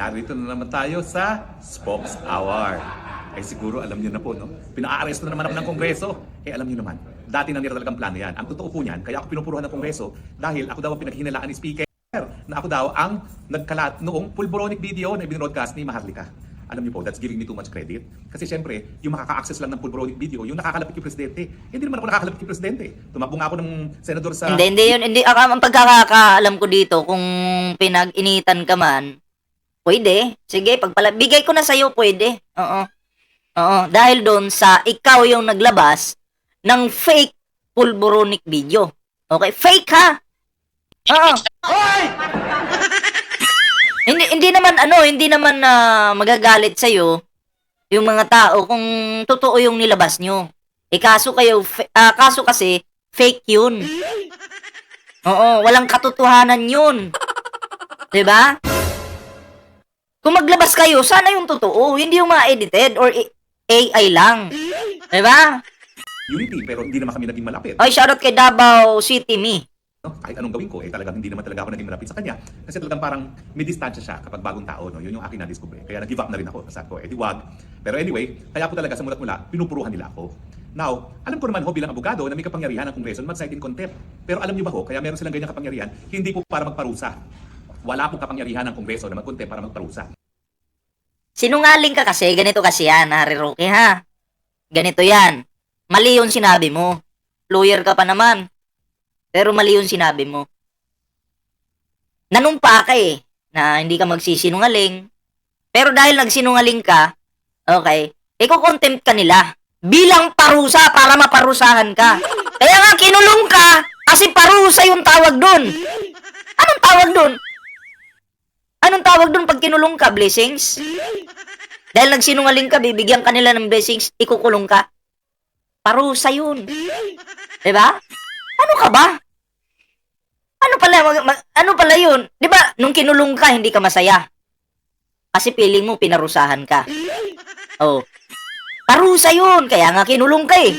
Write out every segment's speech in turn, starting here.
narito na naman tayo sa Spokes Hour. Ay siguro alam niyo na po, no? Pina-aresto na naman ako ng Kongreso. Eh alam niyo naman, dati na nila talagang plano yan. Ang totoo po niyan, kaya ako pinupuruhan ng Kongreso dahil ako daw ang pinaghinalaan ni Speaker na ako daw ang nagkalat noong pulboronic video na ibinroadcast ni Maharlika. Alam niyo po, that's giving me too much credit. Kasi syempre, yung makaka-access lang ng pulboronic video, yung nakakalapit kay Presidente. Hindi naman ako nakakalapit kay Presidente. Tumakbo nga ako ng senador sa... Hindi, hindi yun. Hindi, ang pagkakaalam ko dito, kung pinag-initan ka man, pwede. Sige, pagpala, bigay ko na sa'yo, pwede. Oo. Oo. Dahil doon sa ikaw yung naglabas ng fake pulboronic video. Okay? Fake ha! Oo. hindi, hindi naman, ano, hindi naman na magagalit sa'yo yung mga tao kung totoo yung nilabas nyo. Eh, kaso kayo, ah, kaso kasi, fake yun. Oo, walang katotohanan yun. 'Di ba? Kung maglabas kayo, sana yung totoo, hindi yung mga edited or AI lang. 'Di ba? Unity, pero hindi naman kami naging malapit. Ay, shoutout kay Davao City me. No? Kahit anong gawin ko, eh talagang hindi naman talaga ako naging malapit sa kanya. Kasi talagang parang may distansya siya kapag bagong tao. No? Yun yung aking na-discover. Kaya nag-give up na rin ako. Sabi ko, eh di wag. Pero anyway, kaya po talaga sa mulat mula, pinupuruhan nila ako. Now, alam ko naman ho bilang abogado na may kapangyarihan ng Kongreso na mag-cite in contempt. Pero alam niyo ba ho, kaya meron silang ganyang kapangyarihan, hindi po para magparusa. Wala pong kapangyarihan ng Kongreso na mag-contempt para magparusa. Sinungaling ka kasi, ganito kasi yan, Harry Roque, ha? Ganito yan. Mali yung sinabi mo. Lawyer ka pa naman. Pero mali yung sinabi mo. Nanumpa ka eh, na hindi ka magsisinungaling. Pero dahil nagsinungaling ka, okay, iko-contempt ka nila. Bilang parusa para maparusahan ka. Kaya nga kinulong ka, kasi parusa yung tawag dun. Anong tawag dun? Anong tawag dun pag kinulong ka? Blessings? Dahil nagsinungaling ka, bibigyan ka nila ng blessings, ikukulong ka. Parusa yun. Diba? Ano ka ba? Ano pala, mag, mag- ano pala yun? Di ba, nung kinulong ka, hindi ka masaya. Kasi feeling mo, pinarusahan ka. Oh. Parusa yun, kaya nga kinulong ka eh.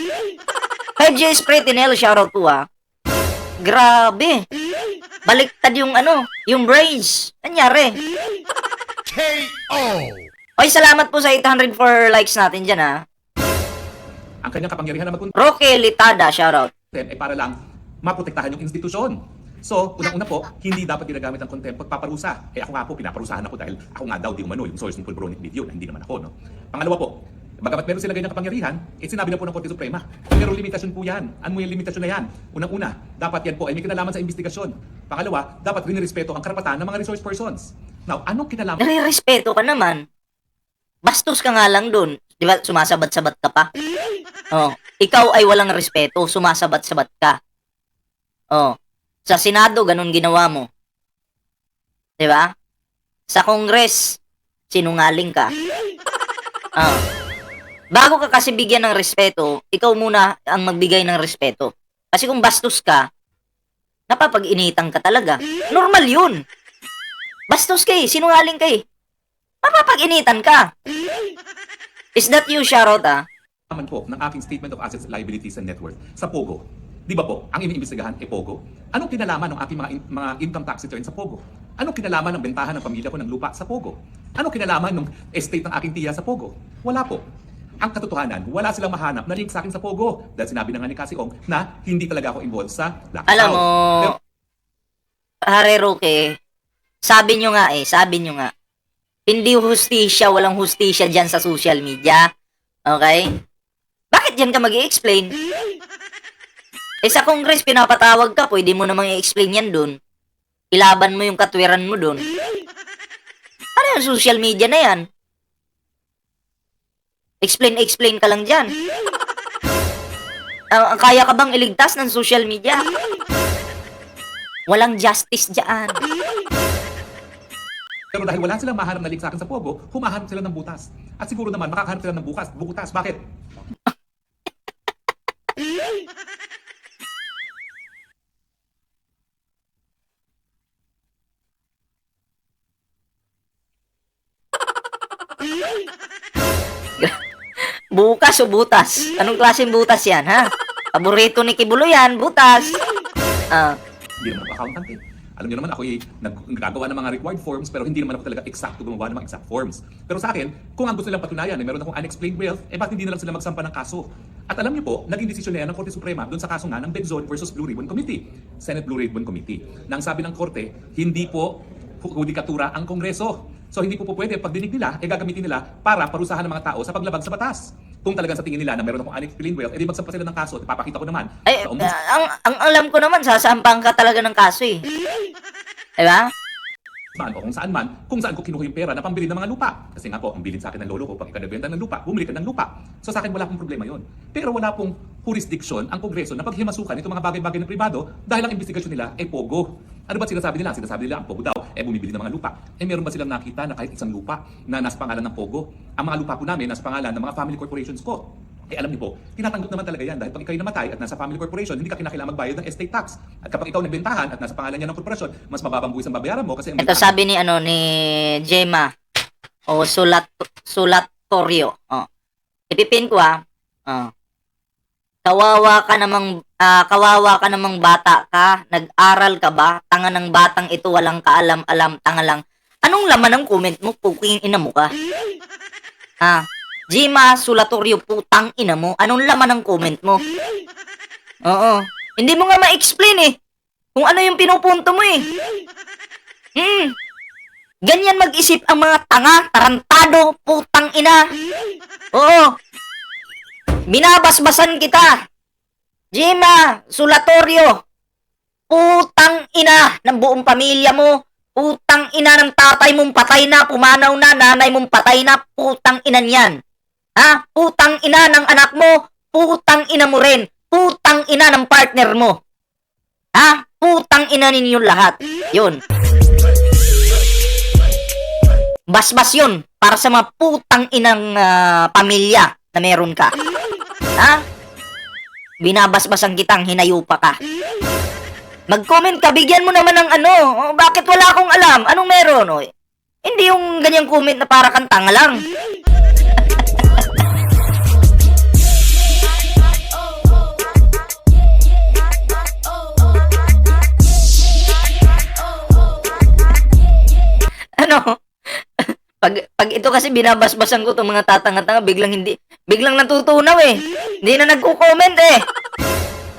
5G Pretinel, shoutout po ah. Grabe. Baliktad yung ano, yung brains. Nangyari. KO. Oy, salamat po sa 804 likes natin dyan ha. Ang kanyang kapangyarihan na mag-contempt Roque Litada, shoutout. ay para lang maprotektahan yung institusyon. So, unang-una po, hindi dapat ginagamit ang contempt pagpaparusa. Eh ako nga po, pinaparusahan ako dahil ako nga daw di umano yung source ng pulboronic video na hindi naman ako. No? Pangalawa po, bagamat meron sila ganyang kapangyarihan, eh sinabi na po ng Korte Suprema, pero limitasyon po yan. Ano yung limitasyon na yan? Unang-una, dapat yan po ay may kinalaman sa investigasyon. Pangalawa, dapat rin-respeto ang karapatan ng mga resource persons. Now, anong kinalaman? Nare-respeto ka naman. Bastos ka nga lang dun. Di ba, sumasabat-sabat ka pa? Oh, ikaw ay walang respeto, sumasabat-sabat ka. Oh, sa Senado, ganun ginawa mo. Di ba? Sa Congress, sinungaling ka. Oh. Bago ka kasi bigyan ng respeto, ikaw muna ang magbigay ng respeto. Kasi kung bastos ka, napapag-initan ka talaga. Normal yun. Bastos ka eh, sinungaling ka eh. Mapapag-initan ka. Is that you, Charot, ah? naman po ng aking Statement of Assets, Liabilities and Net Worth sa POGO. Di ba po, ang iniimbestigahan ay POGO? Anong kinalaman ng aking mga, in- mga income tax return sa POGO? Anong kinalaman ng bentahan ng pamilya ko ng lupa sa POGO? Anong kinalaman ng estate ng aking tiya sa POGO? Wala po. Ang katotohanan, wala silang mahanap na link sa akin sa POGO. Dahil sinabi na nga ni Cassie Ong na hindi talaga ako involved sa lockout. Alam mo, Pero, Hare Roque, sabi nyo nga eh, sabi nyo nga, hindi hustisya, walang hustisya dyan sa social media. Okay? Bakit dyan ka mag explain Eh sa Congress, pinapatawag ka, pwede mo namang i-explain yan dun. Ilaban mo yung katwiran mo dun. Ano yung social media na yan? Explain, explain ka lang dyan. Ah, kaya ka bang iligtas ng social media? Walang justice dyan. pero dahil wala silang mahanap na link sa akin sa POGO, humahanap sila ng butas. At siguro naman, makakahanap sila ng bukas, bukutas. Bakit? Bukas o butas? Anong klaseng butas yan, ha? Paborito ni Kibulo yan, butas. Ah, Hindi naman ako accountant eh. Alam niyo naman ako ay naggagawa ng mga required forms pero hindi naman ako talaga eksakto gumawa ng mga exact forms. Pero sa akin, kung ang gusto nilang patunayan na meron akong unexplained wealth, eh bakit hindi na lang sila magsampa ng kaso? At alam niyo po, naging desisyon na yan ng Korte Suprema doon sa kaso nga ng Benzon versus Blue Ribbon Committee, Senate Blue Ribbon Committee. Nang sabi ng Korte, hindi po hudikatura ang Kongreso. So hindi po po pwede pagdinig nila, eh gagamitin nila para parusahan ng mga tao sa paglabag sa batas. Kung talagang sa tingin nila na meron akong unexplained wealth, edi magsampa sila ng kaso at ipapakita ko naman Ay, sa ombudsman. ah, ang, ang alam ko naman, sasampang ka talaga ng kaso eh. Diba? man o kung saan man, kung saan ko kinuha yung pera na pambili ng mga lupa. Kasi nga po, ang bilin sa akin ng lolo ko, pag ikanabenta ng lupa, bumili ka ng lupa. So sa akin wala pong problema yon. Pero wala pong jurisdiction ang Kongreso na paghimasukan itong mga bagay-bagay ng pribado dahil ang investigasyon nila ay pogo. Ano ba sinasabi nila? Sinasabi nila ang pogo daw, eh bumibili ng mga lupa. Eh meron ba silang nakita na kahit isang lupa na nasa pangalan ng pogo? Ang mga lupa po namin nasa pangalan ng mga family corporations ko. Eh alam niyo po, tinatanggap naman talaga yan dahil pag ikaw'y namatay at nasa family corporation, hindi ka kinakailangan magbayad ng estate tax. At kapag ikaw nagbentahan at nasa pangalan niya ng korporasyon, mas mababang buwis ang babayaran mo kasi ang Ito sabi ni ano ni Gemma o Sulat Sulatorio. Oh. Ipipin ko ah. Oh. Kawawa ka namang ah, kawawa ka namang bata ka. Nag-aral ka ba? Tanga ng batang ito walang kaalam-alam, tanga lang. Anong laman ng comment mo? Puking ina mo ka. Ah, Gemma Sulatorio, putang ina mo. Anong laman ng comment mo? Oo. Hindi mo nga ma-explain eh. Kung ano yung pinupunto mo eh. Hmm. Ganyan mag-isip ang mga tanga, tarantado, putang ina. Oo. Binabasbasan kita. Gemma, Sulatorio. Putang ina ng buong pamilya mo. Putang ina ng tatay mong patay na, pumanaw na, nanay mong patay na, putang ina niyan. Ha? Putang ina ng anak mo, putang ina mo rin. Putang ina ng partner mo. Ha? Putang ina ninyo lahat. Yun. Basbas yun para sa mga putang inang ah, pamilya na meron ka. Ha? Binabasbasan kitang hinayupa ka. Mag-comment ka, bigyan mo naman ng ano. Bakit wala akong alam? Anong meron? Oh, hindi yung ganyang comment na para kang tanga lang. ano? pag pag ito kasi binabasbasan ko tong mga tatanga-tanga, biglang hindi biglang natutunaw eh. Hindi na nagko-comment eh.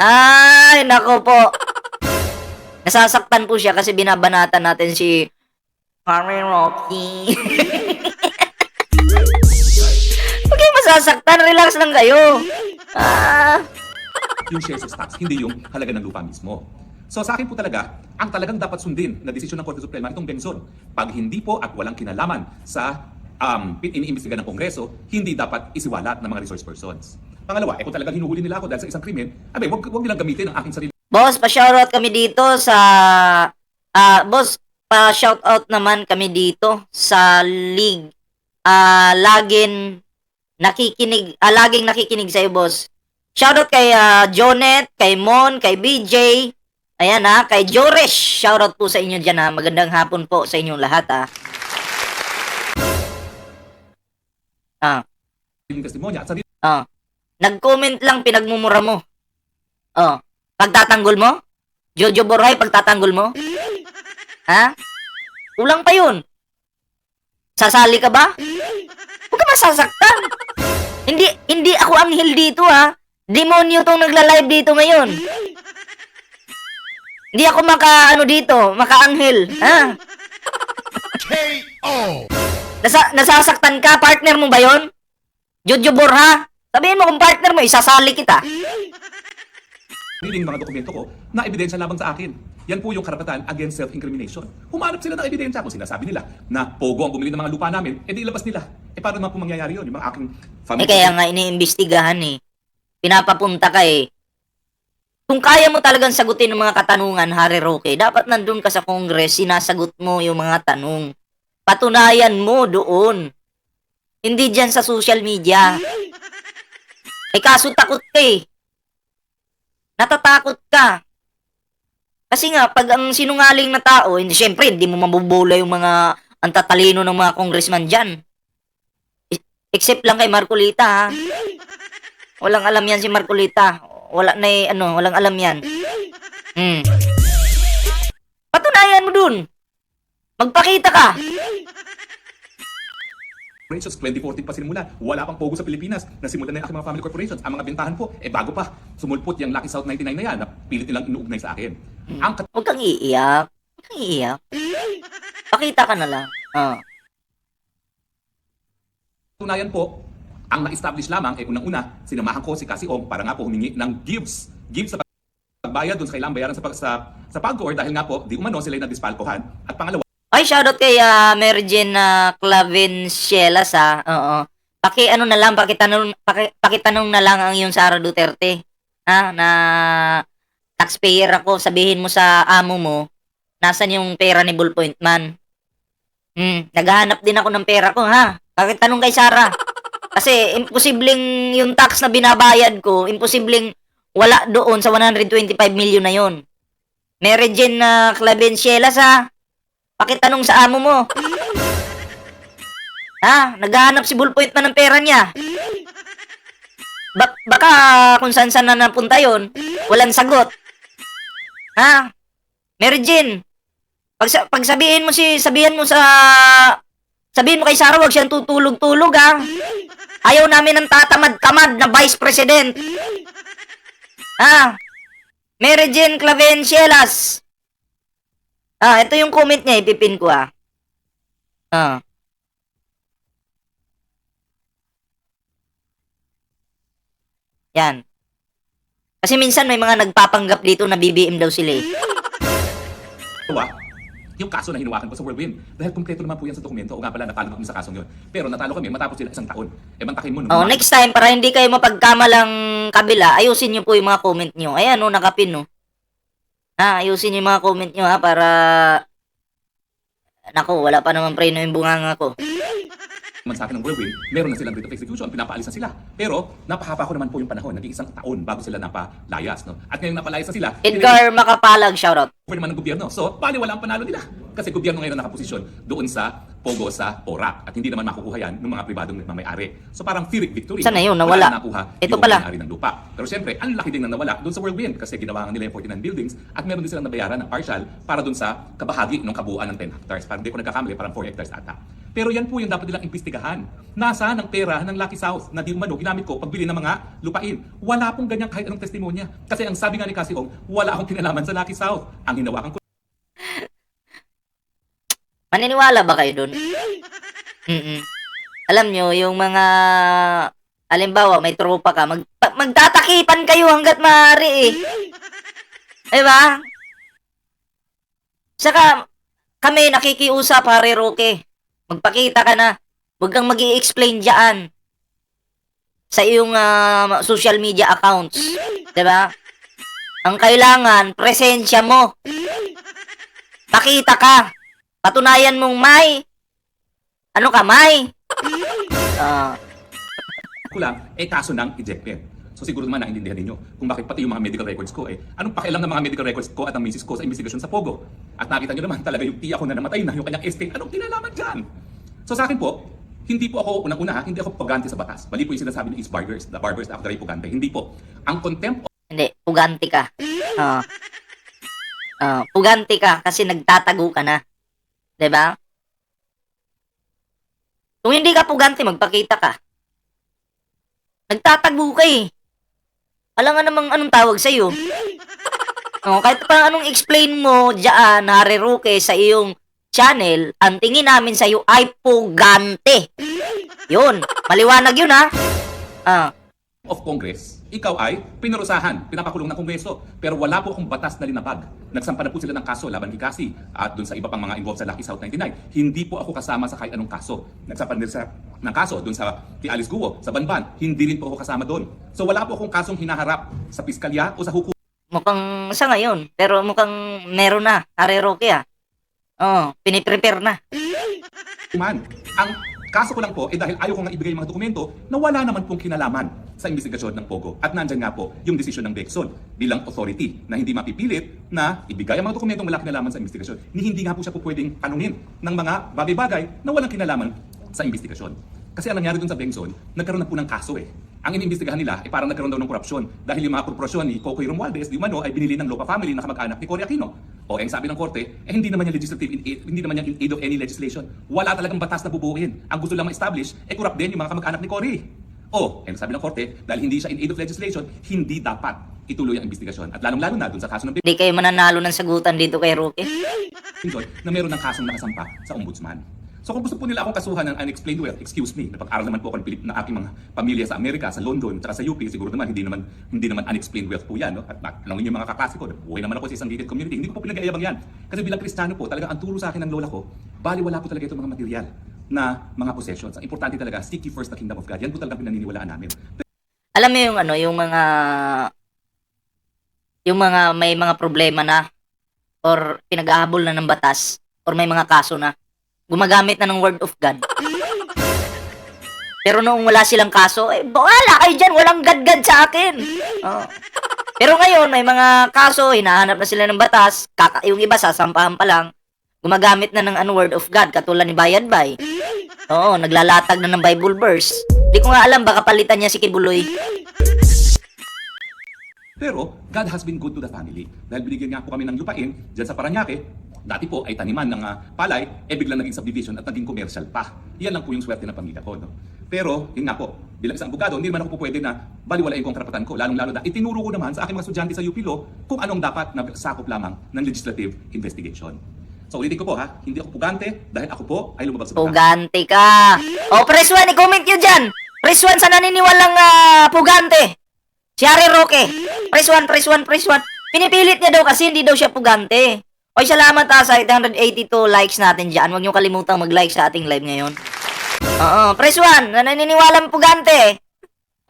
Ay, nako po. Nasasaktan po siya kasi binabanatan natin si Harry Rocky. Huwag kayong masasaktan, relax lang kayo. Ah, yung shares of stocks, hindi yung halaga ng lupa mismo. So sa akin po talaga, ang talagang dapat sundin na desisyon ng Korte Suprema itong Benzon. Pag hindi po at walang kinalaman sa um, iniimbestiga ng Kongreso, hindi dapat isiwalat ng mga resource persons. Pangalawa, eh kung talagang hinuhuli nila ako dahil sa isang krimen, abay, wag, wag nilang gamitin ang aking sarili boss, pa-shoutout kami dito sa ah boss, pa-shoutout naman kami dito sa league. Ah, laging nakikinig, ah, laging nakikinig sa boss. Shoutout kay ah, Jonet, kay Mon, kay BJ, ayan ha, kay Joresh. Shoutout po sa inyo dyan ha. Magandang hapon po sa inyong lahat ha. Ah, testimonya at sarili ah. Nag-comment lang pinagmumura mo. Oh, pagtatanggol mo? Jojo Borhay, pagtatanggol mo? Ha? Kulang pa yun. Sasali ka ba? Huwag ka masasaktan. Hindi, hindi ako anghel dito ha. Demonyo tong nagla-live dito ngayon. Hindi ako maka, ano dito, maka-anghel. Ha? KO. Nasa, nasasaktan ka, partner mo ba yon? Jojo Borha, sabihin mo kung partner mo, isasali kita. sariling mga dokumento ko na ebidensya lamang sa akin. Yan po yung karapatan against self-incrimination. Humanap sila ng ebidensya kung sinasabi nila na pogo ang bumili ng mga lupa namin, edi ilabas nila. Eh paano naman po mangyayari yun? Yung mga aking family Eh kaya nga iniimbestigahan eh. Pinapapunta ka eh. Kung kaya mo talagang sagutin ng mga katanungan, Harry Roque, dapat nandun ka sa Congress, sinasagot mo yung mga tanong. Patunayan mo doon. Hindi dyan sa social media. Eh kaso takot ka eh. Natatakot ka. Kasi nga, pag ang sinungaling na tao, hindi, syempre, hindi mo mabubola yung mga ang tatalino ng mga congressman dyan. E- Except lang kay Marcolita, ha? Walang alam yan si Marcolita. Wala na eh, ano, walang alam yan. Hmm. Patunayan mo dun. Magpakita ka. Corporations, 2014 pa sinimula. Wala pang pogo sa Pilipinas. Nasimula na yung aking mga family corporations. Ang mga bentahan po, eh bago pa. Sumulpot yung Lucky South 99 na yan na pilit nilang inuugnay sa akin. Ang Huwag kang iiyak. Huwag kang iiyak. Pakita ka na lang. Ah. katunayan po, ang na-establish lamang, eh unang-una, sinamahan ko si Cassie Ong para nga po humingi ng gives. Gives sa pagbayad dun sa kailangang bayaran sa, pag- sa, sa PAGCOR dahil nga po, di umano sila yung na-dispalkohan. At pangalawa, Ay, shoutout kay uh, Mary Jane uh, Clavencielas ha. Oo. Paki ano na lang, pakitanong, paki, pakitanong na lang ang yung Sara Duterte. Ha? Na taxpayer ako, sabihin mo sa amo mo, nasan yung pera ni Bullpoint Man? Hmm, naghahanap din ako ng pera ko ha. Pakitanong kay Sara. Kasi imposibleng yung tax na binabayad ko, imposibleng wala doon sa 125 million na yon. Jane uh, Clavencielas ha. Pakitanong sa amo mo. Ha? Naghahanap si Bullpoint man ng pera niya. Ba- baka kung saan saan na napunta yon, walang sagot. Ha? Mary Jane, pag, pag sabihin mo si, sabihin mo sa, sabihin mo kay Sarah, wag siyang tutulog-tulog ha. Ayaw namin ng tatamad-tamad na Vice President. Ha? Mary Jane Clavencielas. Ah, ito yung comment niya, ipipin ko ah. Ah. Yan. Kasi minsan may mga nagpapanggap dito na BBM daw sila eh. Diba? Yung kaso na hinawakan ko sa Whirlwind. Dahil kumpleto naman po yan sa dokumento. O nga pala, natalo kami sa kasong yun. Pero natalo kami matapos sila isang taon. E bantakin mo. Oh, next time, para hindi kayo mapagkamalang kabila, ayusin niyo po yung mga comment niyo. Ayan, no, nakapin, no. Ha, ayusin yung mga comment niyo, ha, para... Nako, wala pa naman preno yung bunganga ko. man sa akin ng Whirlwind, meron na silang writ of execution, pinapaalis na sila. Pero, napahaba ko naman po yung panahon, naging isang taon bago sila napalayas. No? At ngayong napalayas na sila, Edgar Makapalag, shoutout. offer naman ng gobyerno. So, bali wala ang panalo nila. Kasi gobyerno ngayon ang nakaposisyon doon sa Pogo sa Porac. At hindi naman makukuha yan ng mga pribadong may-ari. So, parang Pyrrhic victory. Saan na yun? Wala Nawala. na nakuha Ito yung pala. may-ari ng lupa. Pero siyempre, ang laki din na nawala doon sa Whirlwind kasi ginawa nga nila yung 49 buildings at meron din silang nabayaran ng partial para doon sa kabahagi ng kabuuan ng 10 hectares. Parang hindi ko nagkakamali, parang 4 hectares ata. Pero yan po yung dapat nilang imbestigahan. Nasaan ang pera ng Lucky South na di umano ginamit ko pagbili ng mga lupain? Wala pong ganyan kahit anong testimonya. Kasi ang sabi nga ni Cassie Ong, wala akong kinalaman sa Lucky South. Ang hinawakan ko Maniniwala ba kayo dun? mm Alam nyo, yung mga... Halimbawa, may tropa ka, mag, pa- magtatakipan kayo hanggat maaari eh. Diba? Saka, kami nakikiusap, pare Roque. Magpakita ka na. Huwag kang mag explain dyan. Sa iyong ah, social media accounts. Diba? Ang kailangan, presensya mo. Pakita ka. Patunayan mong may. Ano ka, may? Ah, ko lang, eh kaso ng ejectment. So siguro naman naintindihan ninyo kung bakit pati yung mga medical records ko eh, anong pakialam ng mga medical records ko at ng misis ko sa investigasyon sa Pogo? At nakita nyo naman talaga yung tiya ko na namatay na yung kanyang estate, anong kinalaman dyan? So sa akin po, hindi po ako, unang-una ha, hindi ako pagante sa batas. Mali po yung sinasabi ni East Barbers, the Barbers after ay pugante. Hindi po. Ang contempt hindi, puganti ka. Ah. Ah, puganti ka kasi nagtatago ka na. 'Di ba? Kung hindi ka puganti, magpakita ka. Nagtatago ka eh. Alam nga namang anong tawag sa iyo. Oh, kahit pa anong explain mo diyan, Harry Roque, sa iyong channel, ang tingin namin sa iyo ay pugante. Yun, maliwanag yun ha. Ah, of Congress, ikaw ay pinurusahan, pinapakulong ng Kongreso. Pero wala po akong batas na linapag. Nagsampa na po sila ng kaso laban kay Cassie at dun sa iba pang mga involved sa Lucky South 99. Hindi po ako kasama sa kahit anong kaso. Nagsampa din sa ng kaso dun sa kay Alice Guo, sa Banban. Hindi rin po ako kasama doon. So wala po akong kasong hinaharap sa piskalya o sa hukuman. mukhang sa ngayon, pero mukhang meron na, Harry Roque ah. Oh, piniprepare na. Ang kaso ko lang po, eh dahil ayaw ko nga ibigay mga dokumento na wala naman pong kinalaman sa investigasyon ng Pogo. At nandyan nga po yung desisyon ng Dexon bilang authority na hindi mapipilit na ibigay ang mga dokumentong wala kinalaman sa investigasyon. Ni hindi nga po siya po pwedeng tanungin ng mga bagay-bagay na walang kinalaman sa investigasyon. Kasi ang nangyari dun sa Bengson, nagkaroon na po ng kaso eh. Ang inimbestigahan nila, eh parang nagkaroon daw ng korupsyon dahil yung mga korporasyon ni Cocoy Romualdez, di umano, ay binili ng Lopa family na kamag-anak ni Cory Aquino. O, eh, ang sabi ng korte, eh, hindi naman yan legislative in aid, hindi naman yan in aid of any legislation. Wala talagang batas na bubuuin. Ang gusto lang ma-establish, eh, corrupt din yung mga kamag-anak ni Cory. O, eh, sabi ng korte, dahil hindi siya in aid of legislation, hindi dapat ituloy ang investigasyon. At lalong-lalo na dun sa kaso ng Hindi kayo mananalo ng sagutan dito kay. Pinson na meron ng kasong nakasampa sa ombudsman. So kung gusto po nila akong kasuhan ng unexplained wealth, excuse me, napag-aral naman po ako ng, Pilip, ng aking mga pamilya sa Amerika, sa London, at sa UP, siguro naman hindi naman hindi naman unexplained wealth po yan. No? At tanongin niyo mga kaklase ko, buhay naman ako sa isang gated community, hindi ko po pinag-ayabang yan. Kasi bilang Kristiyano po, talaga ang turo sa akin ng lola ko, bali wala po talaga itong mga material na mga possessions. Ang importante talaga, seek first the kingdom of God. Yan po talaga pinaniniwalaan namin. Alam mo yung ano, yung mga yung mga may mga problema na or pinag-ahabol na ng batas or may mga kaso na gumagamit na ng word of God. Pero noong wala silang kaso, eh, wala kayo dyan, walang gad-gad sa akin. Oo. Pero ngayon, may mga kaso, hinahanap na sila ng batas, kaka, yung iba sasampahan pa lang, gumagamit na ng ano, word of God, katulad ni Bayad Bay. Oo, naglalatag na ng Bible verse. Di ko nga alam, baka palitan niya si Kibuloy. Pero God has been good to the family. Dahil binigyan nga po kami ng lupain dyan sa Paranaque, dati po ay taniman ng ah, palay, eh biglang naging subdivision at naging commercial pa. Yan lang po yung swerte ng pamilya ko. No? Pero, yun nga po, bilang isang abogado, hindi naman ako po pwede na baliwalain ko ang ko. Lalong-lalo na itinuro ko naman sa aking mga estudyante sa UP Law kung anong dapat na sakop lamang ng legislative investigation. So ulitin ko po ha, hindi ako pugante dahil ako po ay lumabag sa batas. Pugante ka. O, press 1, i-comment nyo dyan. Press 1 sa naniniwalang ah, pugante. Si Harry Roque. Press 1, press 1, press 1. Pinipilit niya daw kasi hindi daw siya pugante. Oy, salamat ha sa 882 likes natin dyan. Huwag nyo kalimutang mag-like sa ating live ngayon. Oo, press 1. Na naniniwalang pugante.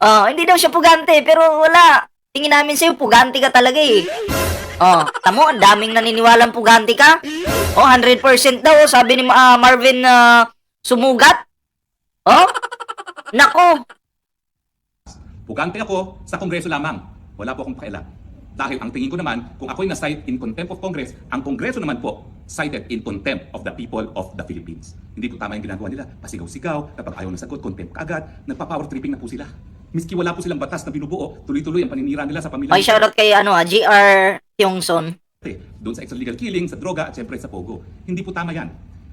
Oh, hindi daw siya pugante, pero wala. Tingin namin sa'yo, pugante ka talaga eh. Oh, tamo, ang daming naniniwalang pugante ka. Oh, 100% daw, sabi ni ah, Marvin na sumugat. Oh? Nako, Pugante ako sa Kongreso lamang. Wala po akong pakialam. Dahil ang tingin ko naman, kung ako'y na-cite in contempt of Congress, ang Kongreso naman po cited in contempt of the people of the Philippines. Hindi po tama yung ginagawa nila. Pasigaw-sigaw, kapag ayaw ng sagot, contempt kaagad, nagpa-power tripping na po sila. Miski wala po silang batas na binubuo, tuloy-tuloy ang paninira nila sa pamilya. Oy, shoutout kay ano, ah, GR Tiongson. Doon sa extralegal killing, sa droga, at syempre sa pogo. Hindi po tama yan.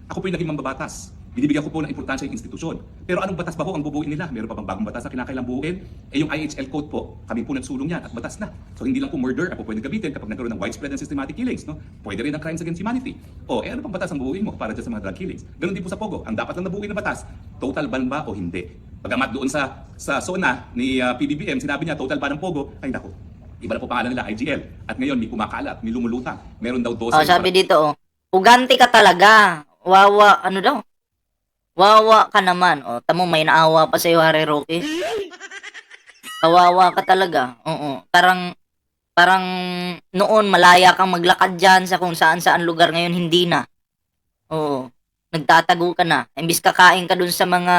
Ako po yung naging mambabatas. Binibigyan ko po ng importansya yung institusyon. Pero anong batas ba po ang bubuin nila? Meron pa bang bagong batas na kinakailang buuin? Eh yung IHL code po, kami po nagsulong yan at batas na. So hindi lang po murder po pwede gamitin kapag nagkaroon ng widespread and systematic killings. No? Pwede rin ang crimes against humanity. O eh ano pang batas ang buuin mo para dyan sa mga drug killings? Ganon din po sa Pogo. Ang dapat lang nabuuin na batas, total ban ba o hindi? Pagamat doon sa sa SONA ni ah, PBBM, sinabi niya total ban ng Pogo, ay nako. Iba na po pangalan nila, IGL. At ngayon, may kumakalat, may lumulutang. Meron daw 12. Oh, sabi dito, oh, pugante ka talaga. Wawa, ano daw? Wawa ka naman. Oh, tamo may naawa pa sa iyo, Harry Roque. Kawawa ka talaga. Oo. Parang parang noon malaya kang maglakad diyan sa kung saan saan lugar ngayon hindi na. Oo. Nagtatago ka na. Imbis kakain ka dun sa mga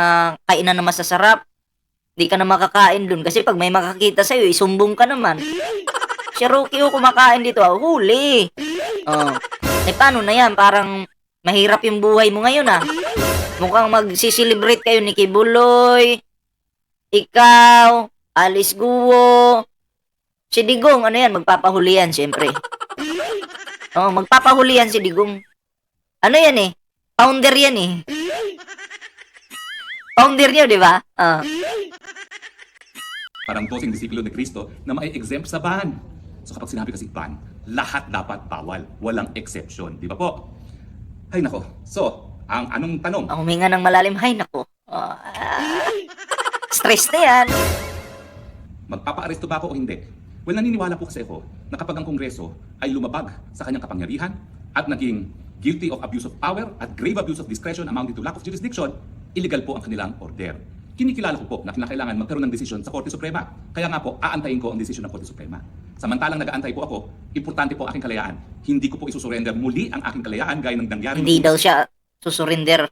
kainan na masasarap, hindi ka na makakain dun kasi pag may makakita sa iyo, isumbong ka naman. Si Rocky oh, kumakain dito, ah, huli. Oh. Eh paano na yan? Parang mahirap yung buhay mo ngayon ah. Mukhang magsiselebrate kayo ni Kibuloy, ikaw, Alice Guo, si Digong, ano yan, magpapahuli yan, syempre. Oh, magpapahuli yan si Digong. Ano yan eh? Founder yan eh. Founder niyo, di ba? Ah. parang dosing disipulo ni Kristo na may exempt sa ban. So kapag sinabi kasi ban, lahat dapat bawal, walang exception, di ba po? Ay nako. So, ang anong tanong? Ang huminga ng malalim, hay nako. Ah, stress na yan. Magpapa-aresto ba ako o hindi? Well, naniniwala po kasi ako na kapag ang Kongreso ay lumabag sa kanyang kapangyarihan at naging guilty of abuse of power at grave abuse of discretion amounting to lack of jurisdiction, illegal po ang kanilang order. Kinikilala ko po na kinakailangan magkaroon ng desisyon sa Korte Suprema. Kaya nga po, aantayin ko ang desisyon ng Korte Suprema. Samantalang nag-aantay po ako, importante po ang aking kalayaan. Hindi ko po isusurrender muli ang aking kalayaan gaya ng nangyari. Hindi daw siya susurinder.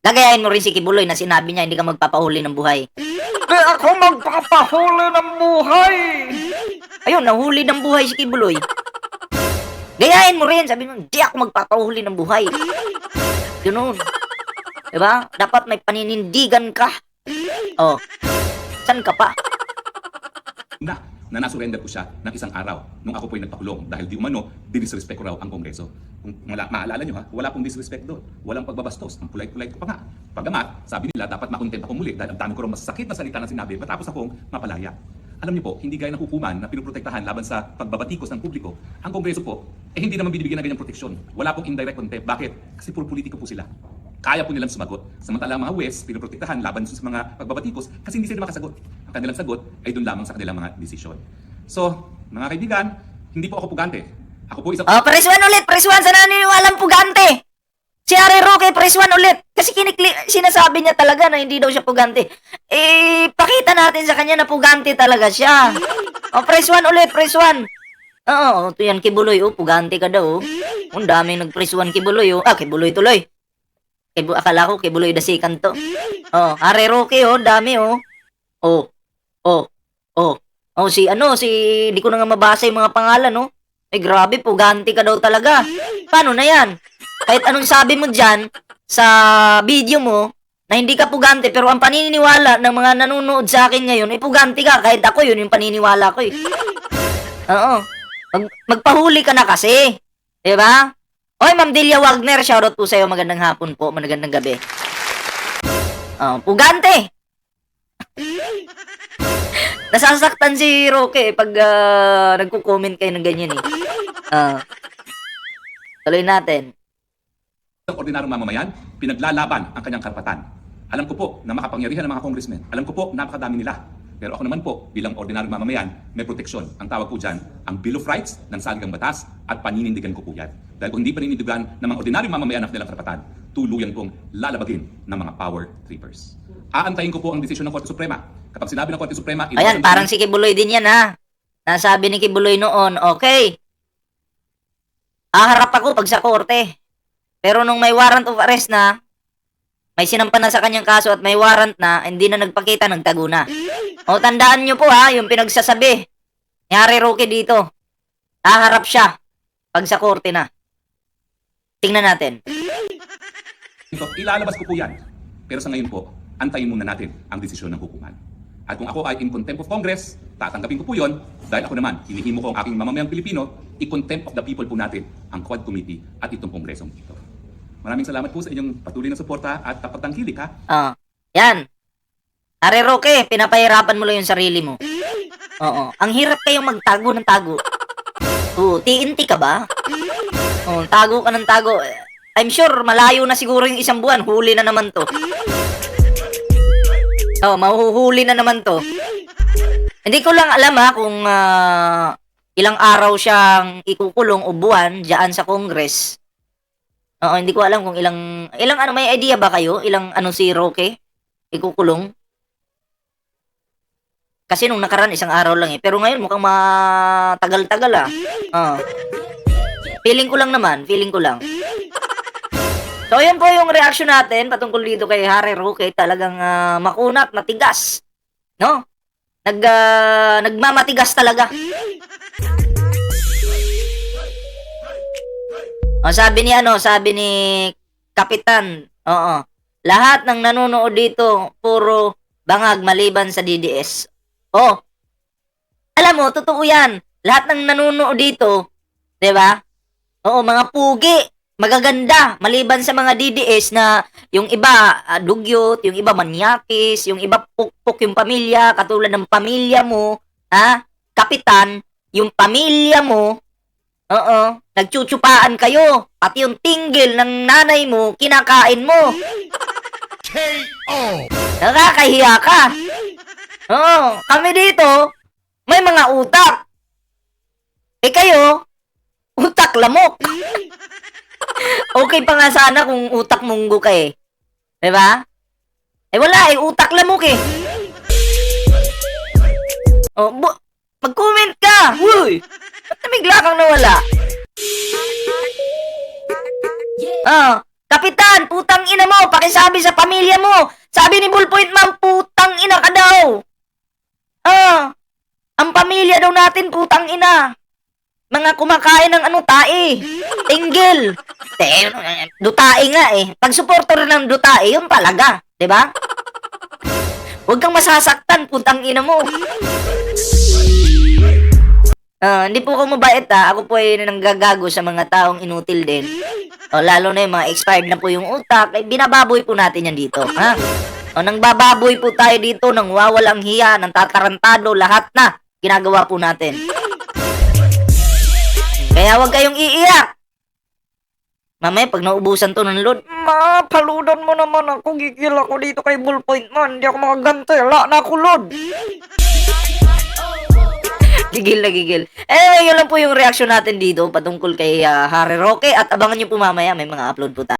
Gagayahin mo rin si Kibuloy na sinabi niya hindi ka magpapahuli ng buhay. Di ako magpapahuli ng buhay! Ayun, nahuli ng buhay si Kibuloy. Gayahin mo rin, sabi mo, di ako magpapahuli ng buhay. Ganun. Diba? Dapat may paninindigan ka. Oh. San ka pa? na na nasurrender ko siya ng isang araw nung ako po ay nagpakulong dahil di umano, dinisrespect ko raw ang Kongreso. Kung mala, maalala nyo ha, wala pong disrespect doon. Walang pagbabastos. Ang polite-polite ko pa nga. Pagamat, sabi nila, dapat makontent ako muli dahil ang dami ko raw masakit na salita na sinabi matapos akong mapalaya. Alam niyo po, hindi gaya ng hukuman na pinuprotektahan laban sa pagbabatikos ng publiko, ang Kongreso po, eh hindi naman binibigyan ng ganyang proteksyon. Wala pong indirect contempt. Bakit? Kasi puro politiko po sila. Kaya po nilang sumagot. Samantala mga West, pinuprotektahan laban sa mga pagbabatikos kasi hindi sila makasagot. Ang kanilang sagot ay doon lamang sa kanilang mga desisyon. So, mga kaibigan, hindi po ako pugante. Ako po isang... Oh, press 1 ulit, press 1 sa naniniwalang pugante. Si Harry Roque, press 1 ulit. Kasi kinikli, sinasabi niya talaga na hindi daw siya pugante. Eh, pakita natin sa kanya na pugante talaga siya. Oh, press 1 ulit, press 1. Oo, ito yan, Kibuloy. Oh, pugante ka daw. Oh. Ang daming nag-press 1 Kibuloy. Oh. Ah, Kibuloy tuloy. Kibu akala ko Kibuloy dasikan to. Oh, Harry Roque, oh, dami, oh. Oh, oh, oh. Oh, si ano, si, di ko na nga mabasa yung mga pangalan, no? Eh, grabe, puganti ka daw talaga. Paano na yan? Kahit anong sabi mo dyan, sa video mo, na hindi ka pugante, pero ang paniniwala ng mga nanonood sa akin ngayon, eh, puganti ka. Kahit ako, yun yung paniniwala ko, eh. Oo. Mag, magpahuli ka na kasi. Di ba? Oy, Ma'am Delia Wagner, shoutout po sa'yo. Magandang hapon po, magandang gabi. Oh, pugante! Nasasaktan si Roque eh, pag ah, nagko-comment kayo ng ganyan eh. Ah. tuloy natin. isang ordinaryong mamamayan, pinaglalaban ang kanyang karapatan. Alam ko po na makapangyarihan ng mga congressmen. Alam ko po, napakadami nila. Pero ako naman po, bilang ordinaryong mamamayan, may proteksyon. Ang tawag po dyan, ang Bill of Rights ng saligang batas at paninindigan ko po yan. Dahil kung hindi paninindigan ng mga ordinaryong mamamayan ang karapatan, tuluyan pong lalabagin ng mga power trippers. Aantayin ko po ang desisyon ng Korte Suprema. Kapag sinabi ng Korte Suprema, Ayan, parang si Kibuloy din yan ha. Nasabi ni Kibuloy noon, okay. Aharap ako pag sa korte. Pero nung may warrant of arrest na, may sinampan na sa kanyang kaso at may warrant na, hindi na nagpakita, nagtago na. O tandaan nyo po ha, yung pinagsasabi. Harry Roque dito. Aharap siya pag sa korte na. Tingnan natin. Ito, ilalabas ko po yan. Pero sa ngayon po, antayin muna natin ang desisyon ng hukuman. At kung ako ay in contempt of Congress, tatanggapin ko po yon dahil ako naman, hinihimo ko ang aking mamamayang Pilipino, i-contempt of the people po natin ang Quad Committee at itong Kongresong ito. Maraming salamat po sa inyong patuloy na suporta at tapat tangkilik ha. Oh, yan. Harry Roque, pinapahirapan mo lang yung sarili mo. Oo. Ang hirap kayong magtago ng tago. Oo, TNT ka ba? Oo, tago ka ng tago. I'm sure malayo na siguro yung isang buwan. Huli na naman to. Oh, mahuhuli na naman to. Hindi ko lang alam ha kung ah, ilang araw siyang ikukulong o buwan diyan sa Congress. Oo, hindi ko alam kung ilang ilang ano may idea ba kayo? Ilang ano si Roque ikukulong? Kasi nung nakaraan isang araw lang eh. Pero ngayon mukhang matagal-tagal ah. Oo. Feeling ko lang naman, feeling ko lang. So, ayan po yung reaction natin patungkol dito kay Harry Roque. Talagang ah, makunat, matigas. No? Nag, ah, nagmamatigas talaga. O, sabi ni ano, sabi ni Kapitan, oo, lahat ng nanonood dito, puro bangag maliban sa DDS. Oh, alam mo, totoo yan. Lahat ng nanonood dito, di ba? Oo, mga pugi, magaganda, maliban sa mga DDS na yung iba ah, dugyot, yung iba manyakis, yung iba pukpok yung pamilya, katulad ng pamilya mo, ha? Kapitan, yung pamilya mo, oo, nagchuchupaan kayo, pati yung tinggil ng nanay mo, kinakain mo. K.O. Nakakahiya ka. Oo, kami dito, may mga utak. Eh kayo, utak lamok. okay pa nga sana kung utak munggo ka eh. Diba? Eh wala eh, utak lamok eh. Oh, bu- mag-comment ka! Uy! Ba't namigla kang nawala? Ah, Kapitan, putang ina mo, pakisabi sa pamilya mo. Sabi ni Bullpoint Ma'am, putang ina ka daw. Ah, ang pamilya daw natin, putang ina. Mga kumakain ng ano, tae. Tinggil. Te, dutae nga eh. Pag supporter ng dutae, yun talaga. ba? Huwag kang masasaktan, putang ina mo. Ah, hindi po ako mabait ha. Ako po ay nanggagago sa mga taong inutil din. O, lalo na yung mga expired na po yung utak, ay binababoy po natin yan dito, ha? O, nang bababoy po tayo dito, nang wawalang hiya, nang tatarantado, lahat na ginagawa po natin. Kaya huwag kayong iiyak. Mamaya, pag naubusan to ng load, Ma, paludan mo naman ako. Gigil ako dito kay Ballpoint man. Hindi ako makagante. Wala na ako load. Gigil na gigil. Eh, yun lang po yung reaksyon natin dito patungkol kay ah, Harry Roque. At abangan nyo po mamaya, may mga upload po tayo.